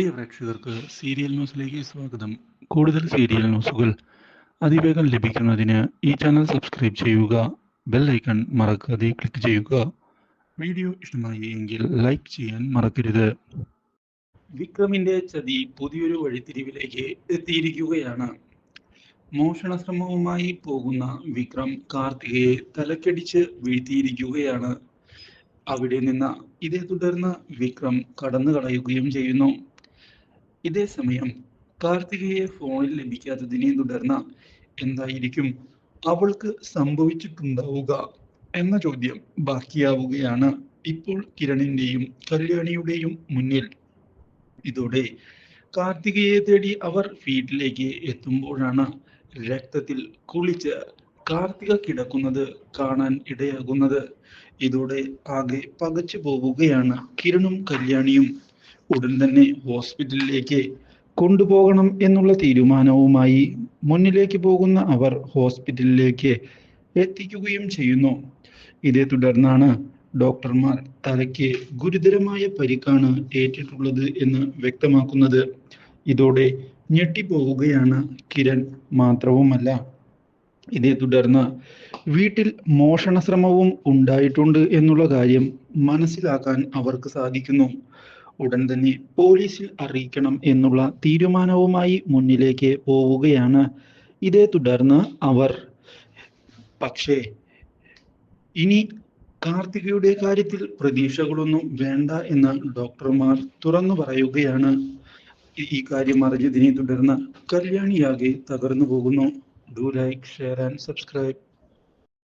പ്രിയ പ്രേക്ഷകർക്ക് സീരിയൽ ന്യൂസിലേക്ക് സ്വാഗതം. കൂടുതൽ സീരിയൽ ന്യൂസുകൾ അതിവേഗം ലഭിക്കുന്നതിന് ഈ ചാനൽ സബ്സ്ക്രൈബ് ചെയ്യുക ബെൽ ഐക്കൺ മറക്കാതെ ക്ലിക്ക് ചെയ്യുക. വീഡിയോ ഇഷ്ടമായി എങ്കിൽ ലൈക്ക് ചെയ്യാൻ മറക്കരുത്. വിക്രമിന്റെ ചതി പുതിയൊരു വഴിത്തിരിവിലേക്ക് എത്തിയിരിക്കുകയാണ്. മോഷണ ശ്രമവുമായി പോകുന്ന വിക്രം കാർത്തികയെ തലക്കടിച്ച് വീഴ്ത്തിയിരിക്കുകയാണ്. അവിടെ നിന്ന് ഇതേ തുടർന്ന് വിക്രം കടന്നു കളയുകയും ചെയ്യുന്നു. ഇതേ സമയം കാർത്തികയെ ഫോണിൽ ലഭിക്കാത്തതിനെ തുടർന്ന് എന്തായിരിക്കും? അവൾക്ക് സംഭവിച്ചിട്ടുണ്ടാവുക എന്ന ചോദ്യം ബാക്കിയാവുകയാണ്. ഇപ്പോൾ കിരണിന്റെയും കല്യാണിയുടെയും മുന്നിൽ. ഇതോടെ കാർത്തികയെ തേടി അവർ വീട്ടിലേക്ക് എത്തുമ്പോഴാണ് രക്തത്തിൽ കുളിച്ച് കാർത്തിക കിടക്കുന്നത് കാണാൻ ഇടയാകുന്നത്. ഇതോടെ ആകെ പകച്ചു പോവുകയാണ് കിരണും കല്യാണിയും. ഉടൻ തന്നെ ഹോസ്പിറ്റലിലേക്ക് കൊണ്ടുപോകണം എന്നുള്ള തീരുമാനവുമായി മുന്നിലേക്ക് പോകുന്ന അവർ ഹോസ്പിറ്റലിലേക്ക് എത്തിക്കുകയും ചെയ്യുന്നു. ഇതേ തുടർന്നാണ് ഡോക്ടർമാർ തലയ്ക്ക് ഗുരുതരമായ പരിക്കാണ് ഏറ്റിട്ടുള്ളത് എന്ന് വ്യക്തമാക്കുന്നത്. ഇതോടെ ഞെട്ടിപ്പോവുകയാണ് കിരൺ മാത്രവുമല്ല. ഇതേ തുടർന്ന് വീട്ടിൽ മോഷണ ശ്രമവും ഉണ്ടായിട്ടുണ്ട് എന്നുള്ള കാര്യം മനസ്സിലാക്കാൻ അവർക്ക് സാധിക്കുന്നു. ഉടൻ തന്നെ പോലീസിൽ അറിയിക്കണം എന്നുള്ള തീരുമാനവുമായി മുന്നിലേക്ക് പോവുകയാണ്. ഇതേ തുടർന്ന് അവർ പക്ഷേ ഇനി കാർത്തികയുടെ കാര്യത്തിൽ പ്രതീക്ഷകളൊന്നും വേണ്ട എന്ന് ഡോക്ടർമാർ തുറന്നു പറയുകയാണ്. ഈ കാര്യം അറിഞ്ഞതിനെ തുടർന്ന് കല്യാണിയാകെ തകർന്നു പോകുന്നു. Do like share and subscribe